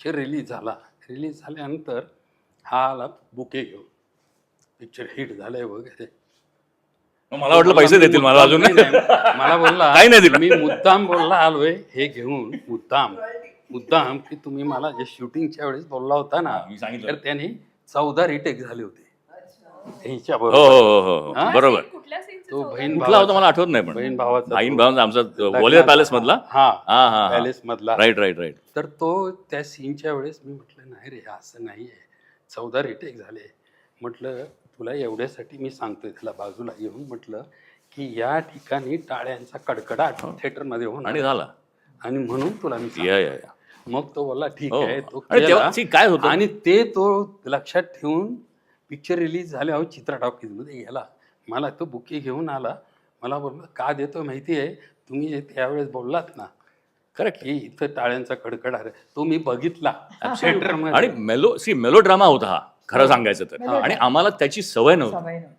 Picture release झाला. Release झाल्यानंतर हा आला बुके घेऊन. पिक्चर हिट झालंय वगैरे मला वाटलं पैसे देतील मला अजून. नाही, नाही. मला बोलला काही नाही दिलं. मी मुद्दाम बोलला आलोय हे घेऊन मुद्दाम. मुद्दाम की तुम्ही मला जे शूटिंगच्या वेळेस बोलला होता ना मी सांगितलं. तर त्याने चौदा रिटेक झाले होते. त्यांच्या हो बरोबर हो हो हो. हा? बरोबर. कुठल्या सीनचं तो बहीण कुठला होता मला आठवत नाही बहीण पण भावाचा बहीण. भावांचा आमचा ग्वालियर पॅलेस मधला? हा हा हा पॅलेस मधला. राईट राईट राईट तर तो त्या सीनच्या वेळेस मी म्हटलं नाही रे असं नाही आहे चौदा रिटेक झाले. म्हटलं तुला एवढ्यासाठी मी सांगतोय त्याला बाजूला येऊन म्हटलं की या ठिकाणी टाळ्यांचा कडकडाट थिएटरमध्ये होणार आणि झाला. आणि म्हणून तुला मी. या मग तो बोलला ठीक हो. आहे. तो आणि केला. तेव्हा see, काय होतं? आणि ते तो लक्षात ठेवून पिक्चर रिलीज झाल्यावर चित्रा टॉकीजमध्ये गेला मला तो बुके घेऊन आला. मला बोलला का देतो माहिती आहे? तुम्ही जे त्यावेळेस बोललात ना करेक्ट की इथं टाळ्यांचा कडकडाट आहे. तो मी बघितला. आणि मेलो सी मेलो ड्रामा होता हा खरं सांगायचं तर. आणि आम्हाला त्याची सवय नव्हती. सवय नव्हती.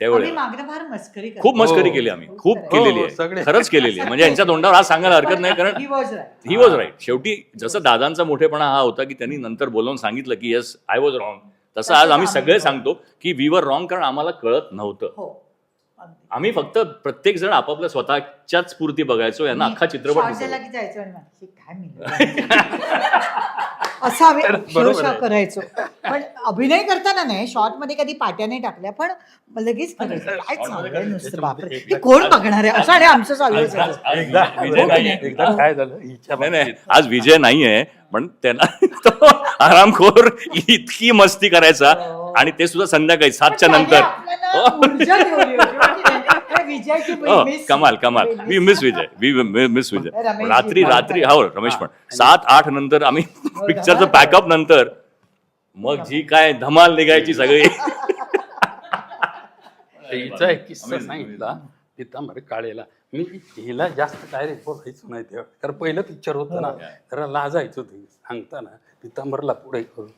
त्यावेळी आम्ही मागणं फार मस्करी करतो. खूप मस्करी हो. केली आम्ही. खूप हो, केलेली हो, आहे. खरंच केलेली आहे. म्हणजे यांच्या तोंडावर आज सांगायला हरकत नाही कारण. ही. वॉज राईट शेवटी जसं दादांचा मोठेपणा हा होता की त्यांनी नंतर बोलवून सांगितलं की येस आय वॉज रॉंग तसं आज आम्ही सगळे सांगतो की वी वर रॉंग कारण आम्हाला कळत नव्हतं हो. आम्ही फक्त प्रत्येक जण आपापल्या स्वतःच्याच स्फूर्ती बघायचो यांना अख्खा चित्रपट Shot दिसायचा. झाला की जायचो आणि म्हणायचे, काय मिळालं? असं आम्ही बरोबर. करायचो पण अभिनय करताना नाही शॉर्टमध्ये कधी पाट्या नाही टाकल्या पण लगेच करायचं काय चाललंय नुसतं बापरे हे कोण बघणार आहे असं आणि आमचं चालू. आज एकदा विजय नाहीये. एकदा काय झालं हिच्या नाही. आज विजय नाहीये पण त्यांना तो आरामखोर इतकी मस्ती करायचा आणि ते सुद्धा संध्याकाळी सातच्या नंतर ऊर्जा? हे विजयची हो, miss- कमाल कमाल. We miss Vijay. We miss Vijay. Rameshji रात्री पण रात्री. हो रमेश पण. सात आठ नंतर आम्ही पिक्चरचं पॅकअप नंतर मग जी काय धमाल निघायची सगळी. हिचा एक किस्सा सांगितला पितांबर काळेला. मी हिला जास्त डायरेक्ट बोलायचो नाही तेव्हा. कारण पहिलं पिक्चर होतं ना जरा लाजायचो ते. सांगताना पितांबरला पुढे करून.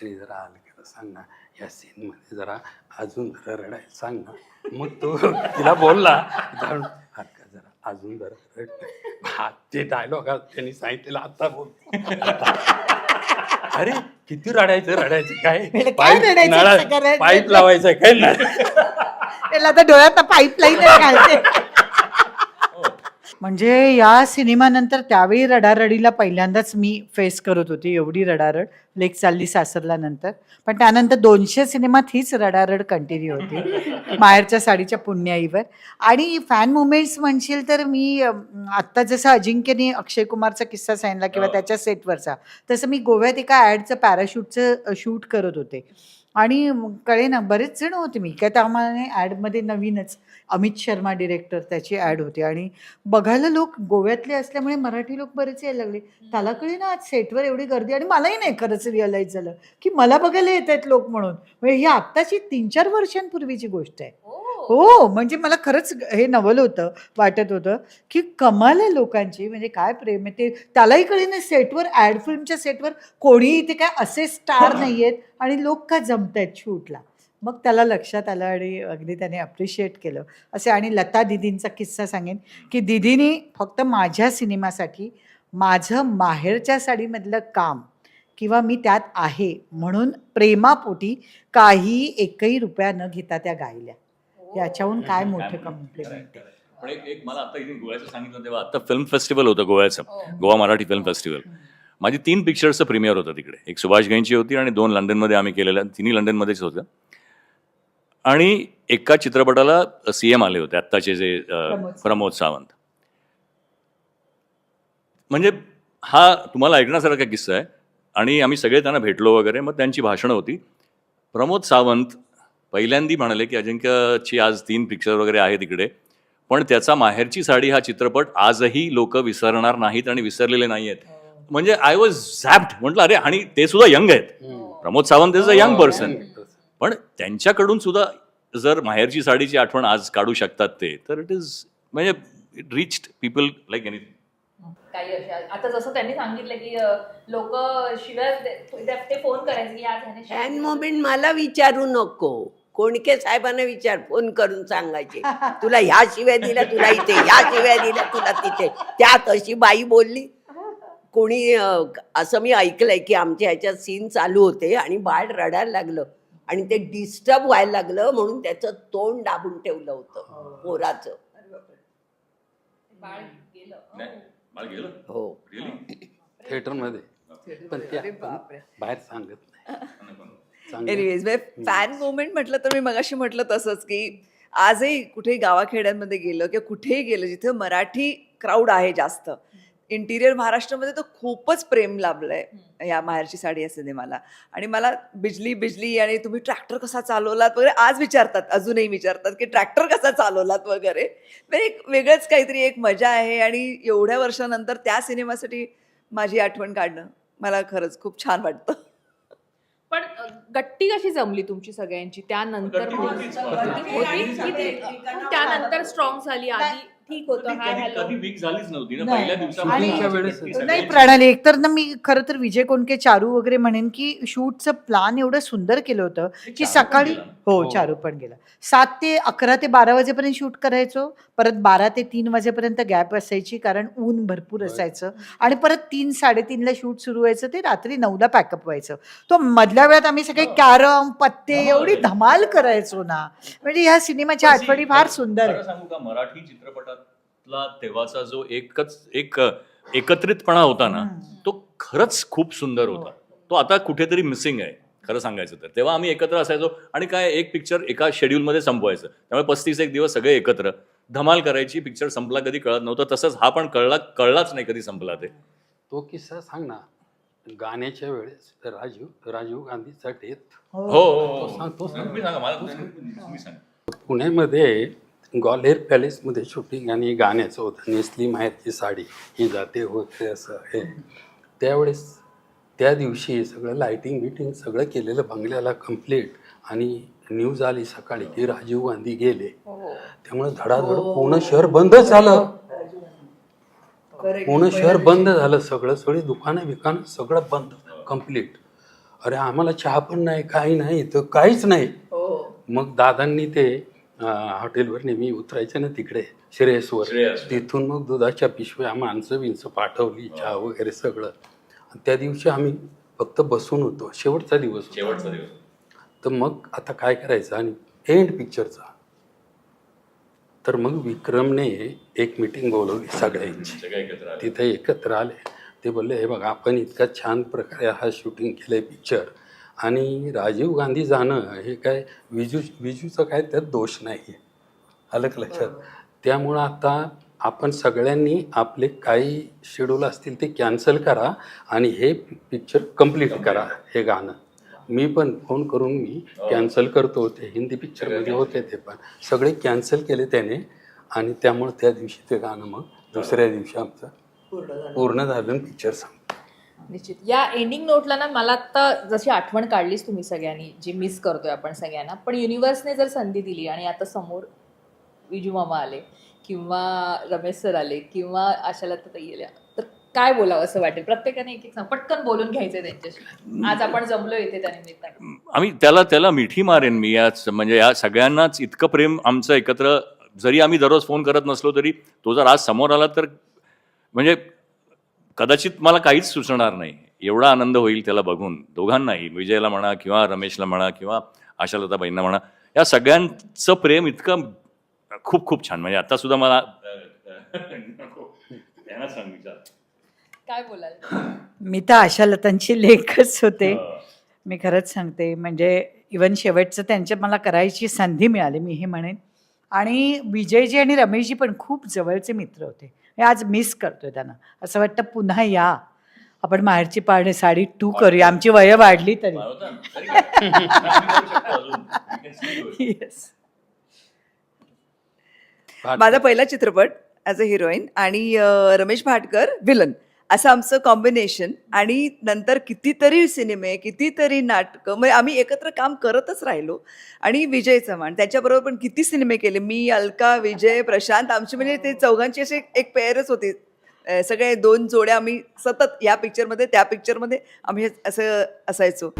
तरी जरा आलं की सांग. ना या सीन मध्ये जरा अजून जरा रडायला सांग ना. मग तो तिला बोलला "जाऊन, "हा का जरा अजून जरा रड हा ते डायलॉग त्यांनी सांगितलेलं आता बोल. अरे किती रडायचं रडायचं काय? काय रडायचं? नळा- असं करायचं? पाईप लावायचं काय? नाही त्याला आता डोळ्यात पाईपलाईन घालते म्हणजे या सिनेमानंतर त्यावेळी रडारडीला पहिल्यांदाच मी फेस करत होती एवढी रडारड. लेक चालली सासरला नंतर. पण त्यानंतर दोनशे सिनेमात हीच रडारड कंटिन्यू होती माहेरच्या साडीच्या पुण्याईवर. आणि फॅन मुमेंट्स म्हणशील तर मी आत्ता जसं अजिंक्यने अक्षय कुमारचा किस्सा सांगितला किंवा हो. त्याच्या सेटवरचा तसं मी गोव्यात एका ॲडचं पॅराशूटचं शूट करत होते. आणि कळे ना बरेच जण होते मी. काय त्यामाने ॲडमध्ये नवीनच अमित शर्मा डिरेक्टर त्याची ॲड होती. आणि बघायला लोक गोव्यातले असल्यामुळे मराठी लोक बरेच यायला लागले. त्याला कळे ना आज सेटवर एवढी गर्दी आणि मलाही नाही खरंच रिअलाईज झालं की मला बघायला येत आहेत लोक म्हणून. म्हणजे ही आत्ताची तीन चार वर्षांपूर्वीची गोष्ट आहे. हो म्हणजे मला खरंच हे नवल होतं वाटत होतं की कमाल आहे लोकांची. म्हणजे काय प्रेम आहे ते. त्यालाही कळेना सेटवर ॲड फिल्मच्या सेटवर कोणीही इथे काय असे स्टार नाही आहेत आणि लोक का जमत आहेत शूटला? मग त्याला लक्षात आलं आणि अगदी त्याने अप्रिशिएट केलं. असे आणि लता दिदींचा किस्सा सांगेन की दिदीने फक्त माझ्या सिनेमासाठी माझं माहेरच्या साडीमधलं काम किंवा मी त्यात आहे म्हणून प्रेमापोटी काही एकही रुपया न घेता त्या गायल्या. याच्याहून काय मोठं कम्प्लिमेंट आहे पण एक एक मला आता इथे गोव्याचं सांगितलं तेव्हा आता फिल्म फेस्टिवल होतं गोव्याचं. गोवा मराठी फिल्म फेस्टिवल माझी तीन पिक्चरचं प्रीमियर होतं तिकडे. एक सुभाष घाईंची होती आणि दोन लंडनमध्ये आम्ही केलेल्या तिन्ही लंडनमध्येच होत्या. आणि एका चित्रपटाला सी एम आले होते आत्ताचे जे प्रमोद सावंत. म्हणजे हा तुम्हाला ऐकण्यासारखा किस्सा आहे. आणि आम्ही सगळे त्यांना भेटलो वगैरे मग त्यांची भाषणं होती. प्रमोद सावंत पहिल्यांदी म्हणाले की अजिंक्यची आज तीन पिक्चर वगैरे आहे तिकडे पण त्याचा माहेरची साडी हा चित्रपट आजही लोक विसरणार नाहीत आणि विसरलेले नाही आहेत म्हणजे आय वॉज झॅप्ड म्हटलं अरे आणि ते सुद्धा यंग आहेत. Pramod Sawant is a young person पण त्यांच्याकडून सुद्धा जर माहेरची साडीची आठवण आज काढू शकतात ते तर इट इज म्हणजे it reached people like anything काही अशा आता जसं त्यांनी सांगितलं की लोक शिवाय ते फोन करायचे की आज ह्याने मला विचारू नको. कोणके साहेबांना विचार फोन करून सांगायचे. तुला ह्या शिव्या दिल्या तुला इथे ह्या शिव्या दिल्या तुला तिथे. त्यात अशी बाई बोलली कोणी असं मी ऐकलंय की आमच्या ह्याच्यात सीन चालू होते आणि बाळ रडायला लागलं आणि ते डिस्टर्ब व्हायला लागलं म्हणून त्याचं तोंड दाबून ठेवलं होतं पोराचं. बाळ गेलं. नाही, मला गेलं? हो. Really? थिएटरमध्ये पण बाहेर सांगत नाही. एनिवेज फॅन मुवमेंट म्हटलं तर मी मगाशी म्हटलं तसंच की आजही कुठेही गावाखेड्यांमध्ये गेलं किंवा कुठेही गेलं जिथे मराठी क्राऊड आहे जास्त. इंटिरियर महाराष्ट्रामध्ये तर खूपच प्रेम लाभलंय या माहेरची साडी या सिनेमाला. आणि मला बिजली बिजली आणि तुम्ही ट्रॅक्टर कसा चालवलात वगैरे आज विचारतात अजूनही विचारतात की ट्रॅक्टर कसा चालवलात वगैरे. म्हणजे एक वेगळंच काहीतरी एक मजा आहे आणि एवढ्या वर्षानंतर त्या सिनेमासाठी माझी आठवण काढणं मला खरंच खूप छान वाटतं. पण गट्टी कशी जमली तुमची सगळ्यांची? त्यानंतर गट्टी होतीच. त्यानंतर स्ट्रॉंग झाली आधी? ठीक होतं. हाय कधी हॅलो. कधी वीक झालीच नव्हती ना नाही. पहिल्या दिवसामध्ये आणि- वेळेस नाही प्रणाली एकतर ना मी खरं तर विजय कोणके चारू वगैरे म्हणेन की शूटचं प्लान एवढं सुंदर केलं होतं की सकाळी हो हो. चारू पण गेला. सात ते अकरा ते बारा वाजेपर्यंत शूट करायचो. परत बारा ते तीन वाजेपर्यंत गॅप असायची कारण ऊन भरपूर असायचं. आणि परत तीन साडेतीनला शूट सुरू व्हायचं. ते रात्री नऊला पॅकअप व्हायचं. तो मधल्या वेळात आम्ही सगळे कॅरम पत्ते धमाल एवढी. धमाल करायचो ना. म्हणजे ह्या सिनेमाच्या आठवणी फार सुंदर खरं आहे सांगू का मराठी चित्रपटातला तेव्हाचा जो एकच एक एकत्रितपणा होता ना तो खरंच खूप सुंदर होता. तो आता कुठेतरी मिसिंग आहे खरं सांगायचं तर. तेव्हा आम्ही एकत्र असायचो आणि काय एक पिक्चर एका शेड्यूलमध्ये संपवायचं. त्यामुळे पस्तीस एक दिवस सगळे एकत्र. धमाल करायची पिक्चर संपला कधी कळत नव्हतं. तसंच हा पण कळला कळलाच नाही कधी संपला ते. तो किस्सा सांग ना. गाण्याच्या वेळेस राजीव राजीव गांधीचा डेथ हो हो, हो. सांग तो सांग. तुम्ही सांगा मला तू- तुम्ही सांगा. पुण्यामध्ये ग्वाल्हेर पॅलेसमध्ये शूटिंग आणि गाण्याचं होतं. नेसली माहेरची साडी ही जाते होते असं हे. त्यावेळेस त्या दिवशी सगळं लाईटिंग बिटिंग सगळं केलेलं बंगल्याला कंप्लीट आणि न्यूज आली सकाळी की राजीव गांधी गेले. त्यामुळे धडाधड पूर्ण शहर बंद झालं. पूर्ण शहर बंद झालं. सगळं सगळी दुकानं बिकानं सगळं बंद कंप्लीट अरे आम्हाला चहा पण नाही काही नाही तर काहीच नाही. मग दादांनी ते हॉटेलवर नेहमी उतरायचं ना तिकडे श्रेयसवर श्रेयस. तिथून मग दुधाच्या पिशव्या माणसं बिनसं पाठवली चहा वगैरे सगळं. त्या दिवशी आम्ही फक्त बसून होतो शेवटचा दिवस. शेवटचा दिवस. तर मग आता काय करायचं? आणि एंड पिक्चरचा तर मग विक्रमने एक मिटिंग बोलवली सगळ्यांची. तिथे एकत्र आले. ते बोलले हे बघा आपण इतका छान प्रकारे हा शूटिंग केलंय पिक्चर आणि राजीव गांधी जाणं हे काय विजू विजूचं काय त्यात दोष नाही आलं का लक्षात? त्यामुळं आता आपण सगळ्यांनी आपले काही शेड्यूल असतील ते कॅन्सल करा आणि हे पिक्चर कंप्लीट करा हे गाणं. मी पण फोन करून मी कॅन्सल करतो होते हिंदी पिक्चरमध्ये होते ते पण. सगळे कॅन्सल केले त्याने आणि त्यामुळे त्या दिवशी ते गाणं मग दुसऱ्या दिवशी आमचं पूर्ण झालं. पिक्चर सांग निश्चित. या एंडिंग नोटला ना मला आता जशी आठवण काढलीच तुम्ही सगळ्यांनी जी मिस करतोय आपण सगळ्यांना पण युनिव्हर्सने जर संधी दिली आणि आता समोर विजू मामा आले किंवा रमेश सर आले किंवा आशाला ताई आल्या तर काय बोलावं असं वाटेल? प्रत्येकाने एक एक पटकन बोलून घ्यायचंय त्यांच्याशी. आज आपण जमलो इथे त्या निमित्ताने. आम्ही त्याला त्याला मिठी मारेन मी याच म्हणजे या सगळ्यांनाच इतकं प्रेम आमचं एकत्र जरी आम्ही दररोज फोन करत नसलो तरी तो जर आज समोर आला तर म्हणजे कदाचित मला काहीच सुचणार नाही. एवढा आनंद होईल त्याला बघून. दोघांनाही विजयला म्हणा किंवा रमेशला म्हणा किंवा आशालताबाईंना म्हणा या सगळ्यांचं प्रेम इतकं खूप खूप छान. म्हणजे आता सुद्धा मला त्यांना सांग विचार. काय बोलाल? मी तर आशा लतांची लेखच होते. मी खरंच सांगते. म्हणजे इवन शेवटचं त्यांच्या मला करायची संधी मिळाली मी हे म्हणेन. आणि विजयजी आणि रमेशजी पण खूप जवळचे मित्र होते. हे आज मिस करतोय त्यांना. असं वाटतं पुन्हा या. आपण माहेरची पारणे साडी टू करूया आमची वय वाढली तरी. येस माझा पहिला चित्रपट ॲज अ हिरोईन आणि रमेश भाटकर विलन असं आमचं कॉम्बिनेशन आणि नंतर कितीतरी सिनेमे कितीतरी नाटकं म्हणजे आम्ही एकत्र काम करतच राहिलो. आणि विजय चव्हाण त्याच्याबरोबर पण किती सिनेमे केले. मी अलका विजय प्रशांत आमची म्हणजे ते चौघांची अशी एक पेअरच होती. सगळे दोन जोड्या आम्ही सतत या पिक्चरमध्ये त्या पिक्चरमध्ये आम्ही असं असायचो.